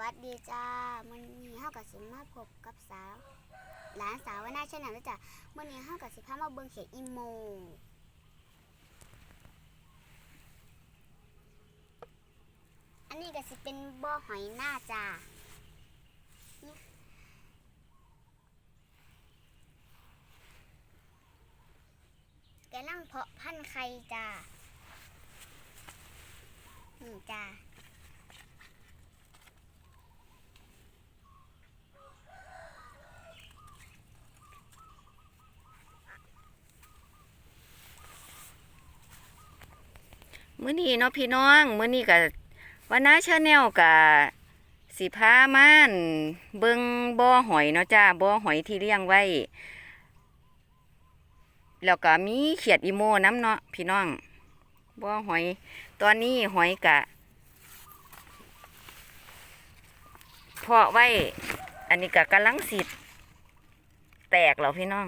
วัสดีจ้ามื้อนี้เฮากับสิมาพบกับสาวหลานสาวว่าน่าเชนะแล้วจ้ะมื้อนี้เฮากับสิพามาเบิ่งเขียดอีโมอันนี้ก็สิเป็นบ่อหอยหน้าจ้านี่กำลังเพาะพันธุ์ไข่จ้านี่จ้า มื้อนี้เนาะพี่น้องมื้อนี้ก็วันน้าชาแนลกับสิพาม่านเบิงบ่อหอยเนาะจ้าบ่อหอยที่เลี้ยงไว้ แล้วก็มีเขียดอีโมน้ำเนาะพี่น้องบ่อหอย ตอนนี้หอยกะเพาะไว้ อันนี้ก็กำลังสิแตกแล้วพี่น้อง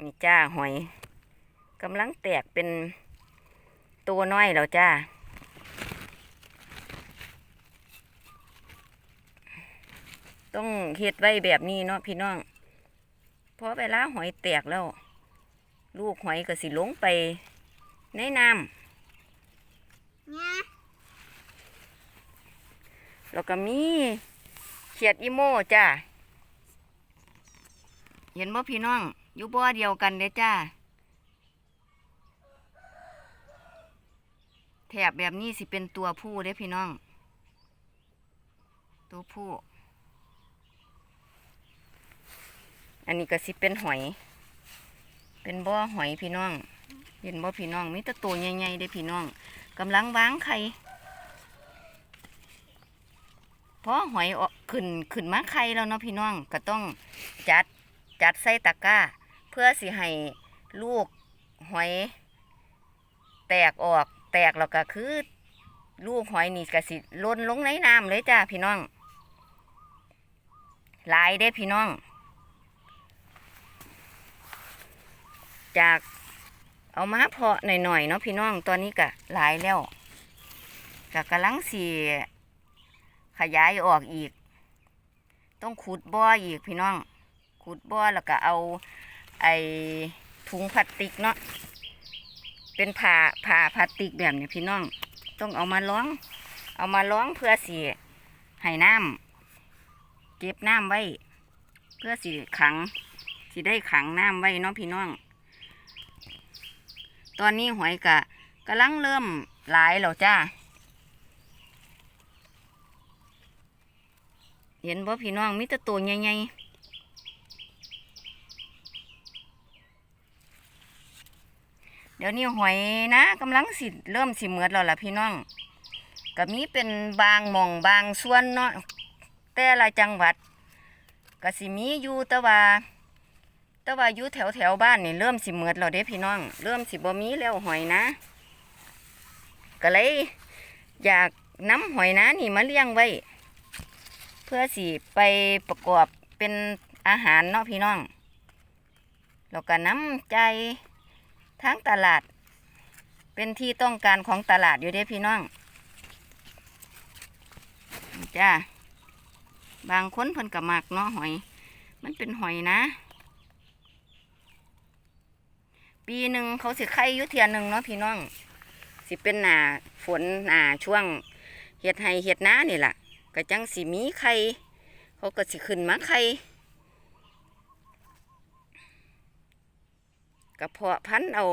นี่จ้าหอย กำลังแตกเป็นตัวน้อยแล้วจ้าต้องเฮ็ดไว้แบบนี้เนาะพี่น้อง เพราะเวลาหอยแตกแล้ว ลูกหอยก็สิลงไปในน้เนี่ยำแล้วก็มีเขียดอีโม่จ้า เห็นบ่พี่น้อง อยู่บ่อเดียวกันเด้จ้า แถบแบบนี้สิเป็นตัวผู้เด้พี่น้อง ตัวผู้ อันนี้ก็สิเป็นหอย เป็นบ่อหอยพี่น้อง เห็นบ่พี่น้องมีแต่ตัวใหญ่ๆเด้พี่น้องกำลังวางไข่พอหอยออกขึ้นขึ้นมาไข่แล้วเนาะพี่น้องก็ต้องจัดจัดใส่ตะกร้า เพื่อสิให้ลูกหอย แตกออก แตกแล้วก็คือ ลูกหอยนี่ก็สิล่นลงในน้ำเลยจ้าพี่น้องหลายเด้พี่น้อง จากเอามาเพาะหน่อยๆเนาะพี่น้องตอนนี้ก็หลายแล้วก็กำลังสีขยายออกอีก ต้องขุดบ่ออีกพี่น้องขุดบ่อแล้วก็เอาไอ้ถุงพลาสติกเนาะ เป็นผ่าผ่าพลาสติกแบบนี้พี่น้อง ต้องเอามาล้อง เอามาล้องเพื่อสีให้น้ำเก็บน้ำไว้ เพื่อสีขังสีได้ขังน้ำไว้เนาะพี่น้อง ตอนนี้หอยกะกำลังเริ่มหลายแล้วจ้าเห็นบ่พี่น้องมีแต่ตัวใหญ่ๆ ดี๋ยวนี้หอยนะกำลังสิเริ่มสิเหมือดแล้วล่ะพี่น้องก็มีเป็นบางหม่องบางส่วนเนาะแต่ละจังหวัดก็สิมีอยู่แต่ว่าแต่ว่าอยู่แถวแถวบ้านนี่เริ่มสิเหมือดแล้วเด้พี่น้อง เริ่มสิบ่มีแล้วหอยนะ ก็เลยอยากน้ำหอยนะนี่มาเลี้ยงไว้ เพื่อสิไปประกอบเป็นอาหารเนาะพี่น้องแล้วก็น้ำใจ ทั้งตลาด เป็นที่ต้องการของตลาดอยู่เด้พี่น้องจ้าบางคนเพิ่นก็มักเนาะหอย มันเป็นหอยนะ ปีหนึ่งเขาสิไข่ยุเทียนหนึ่งเนาะพี่น้อง สิเป็นหนาฝนหนาช่วงเห็ดไห้เห็ดน้านี่แหละก็จังสิมีไข่เขาก็สิขึ้นมาไข่ กระเพาะพันเอา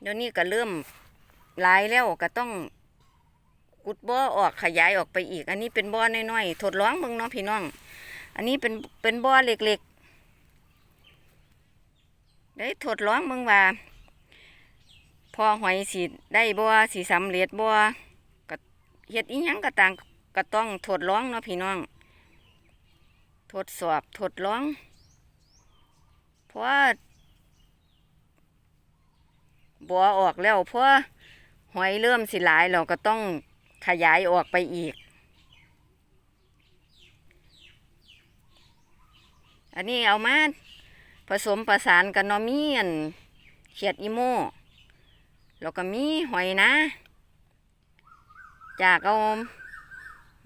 เดี๋ยวนี้ก็เริ่มลายแล้วก็ต้องกุดบ่อออกขยายออกไปอีก อันนี้เป็นบ่อน้อยๆทดลองมึงเนาะพี่น้อง อันนี้เป็นเป็นบ่อเล็กๆได้ทดลองมึงว่า พอหอยสีได้บ่สีสำเร็จบ่ก็เฮ็ดอีหยังก็ต่างก็ต้องทดลองเนาะพี่น้อง ทดสอบทดลอง พราะว่าบัวออกแล้วเพราะหอยเริ่มสิหลายเราก็ต้องขยายออกไปอีก อันนี้เอามาผสมประสานกันเนาะมีอันเขียดอีโมแล้วก็มีหอยนะ จากเอา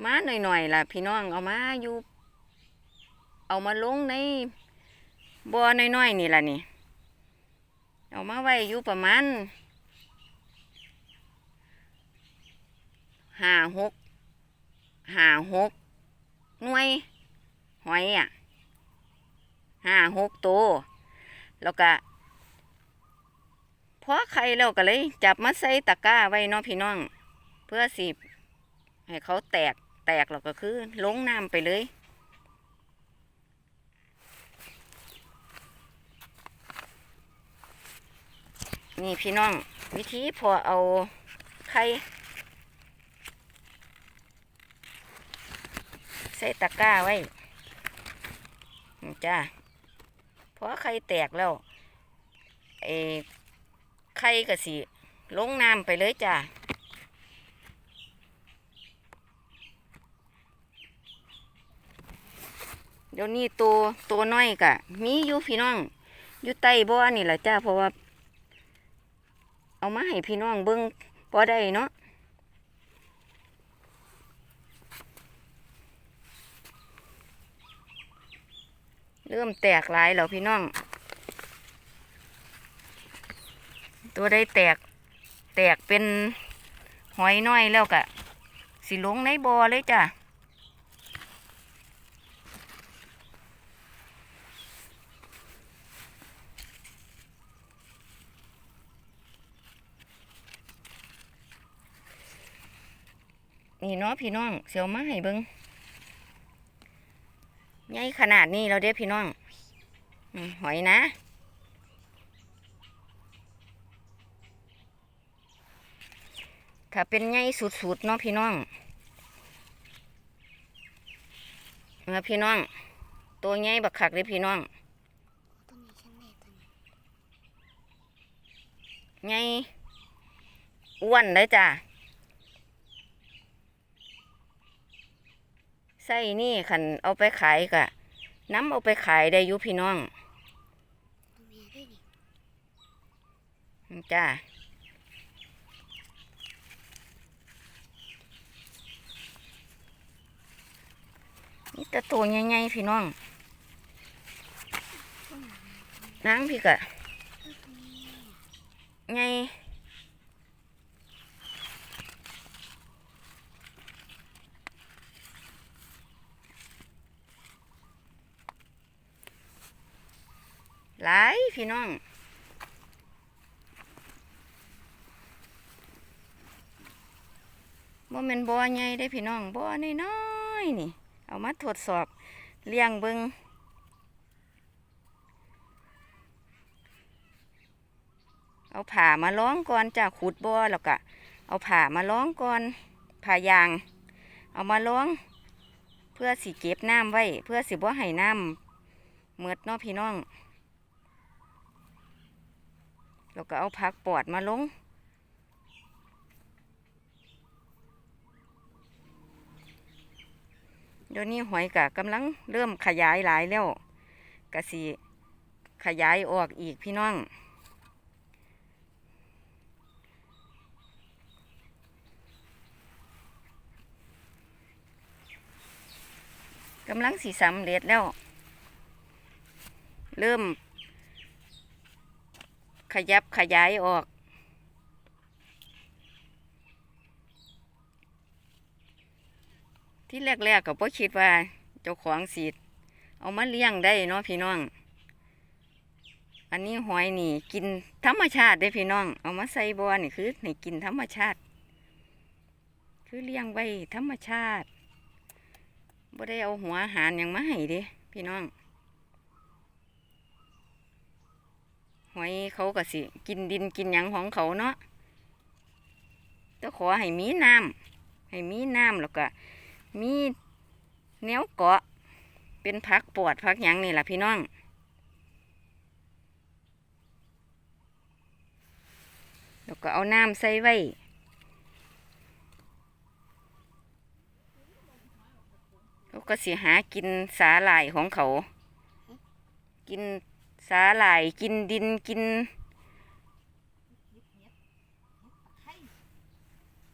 มาหน่อยๆล่ะพี่น้องเอามาอยู่ เอามาลงใน บ่อน้อยๆนี่ล่ะนี่ เอามาไว้อยู่ประมาณห้าหกห้าหกหน่วย หอยอะห้าหกตัวแล้วก็พอไข่แล้วก็เลย จับมาใส่ตะกร้าไว้เนาะพี่น้อง เพื่อสิให้เขาแตกแตกแล้วก็คือลงน้ำไปเลย นี่พี่น้อง วิธีพอเอาไข่ใส่ตะกร้าไว้จ้าพอไข่แตกแล้วเอไข่ก็สิลงน้ำไปเลยจ้าเดี๋ยวนี้ตัวตัวน้อยกะมีอยู่พี่น้อง อยู่ใต้บ่อนี่แหละจ้าเพราะว่า เอามาให้พี่น้องเบิ่งพอได้เนาะเริ่มแตกหลายแล้วพี่น้อง ตัวได้แตก แตกเป็นหอยน้อยแล้วกะ สิลงในบ่อเลยจ้ะ นี่เนาะพี่น้องเสียวมาให้เบิงใหญ่ขนาดนี้เราเด้พี่น้องหอยนะ ถ้าเป็นใหญ่สุดๆเนาะพี่น้องเออพี่น้อง ตัวใหญ่บักคักเลยพี่น้องต้นนี้ฉันแม่ต้นนี้ใหญ่อ้วนเลยจ้ะ ไส้นี่ขันเอาไปขายกะน้ำเอาไปขายได้ยู่พี่น้องจ้านี่ต่ตัวใหญ่ๆพี่น้องนางพี่กะใหญ่ หลายพี่น้องบ่แม่นบ่อใหญ่ได้พี่น้องบ่อน้อยๆนี่ เอามาทดสอบเลี้ยงเบิงเอาผ่ามาล้องก่อนจากขุดบ่อแล้วก็เอาผ่ามาล้องก่อนผ่ายาง เอามาล้องเพื่อสิเก็บน้ำไว้ เพื่อสิบ่ให้น้ำเมือดเนาะพี่น้อง แล้วก็เอาผักปอดมาลง เดี๋ยวนี้หอยกะกำลังเริ่มขยายหลายแล้วกะสิขยายออกอีกพี่น้องกำลังสีสำเร็จแล้ว เริ่ม ขยับขยายออก ที่แรกๆก็บ่คิดว่า เจ้าของสีเอามาเลี้ยงได้เนาะพี่น้อง อันนี้หอยนี่ กินธรรมชาติได้พี่น้อง เอามาใส่บอนี่คือให้กินธรรมชาติ คือเลี้ยงไว้ธรรมชาติบ่ได้เอาหัวอาหารหยังมาให้เด้พี่น้อง หอยเขาก็สิ กินดินกินหยังของเขาเนาะแต่ขอให้มีน้ำให้มีน้ำแล้วก็ มีแนวเกาะ เป็นพักปวดพักหยังนี่แหละพี่น้องแล้วก็เอาน้ำใส่ไว้เขาก็สิหากินสาหร่ายของเขา กิน สาหร่ายกินดินกิน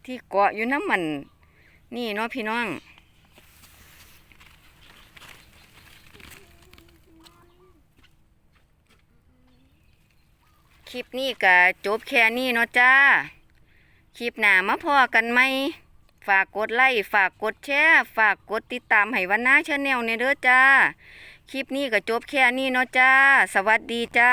ที่เกาะอยู่น้ำมัน นี่เนาะพี่น้อง คลิปนี้ก็จบแค่นี้เนาะจ้า คลิปหน้ามาพอกันไหมฝากกดไลค์ฝากกดแชร์ ฝากกดติดตามให้วันหน้าชาแนลในเด้อจ้า คลิปนี้ก็จบแค่นี้เนาะจ้า สวัสดีจ้า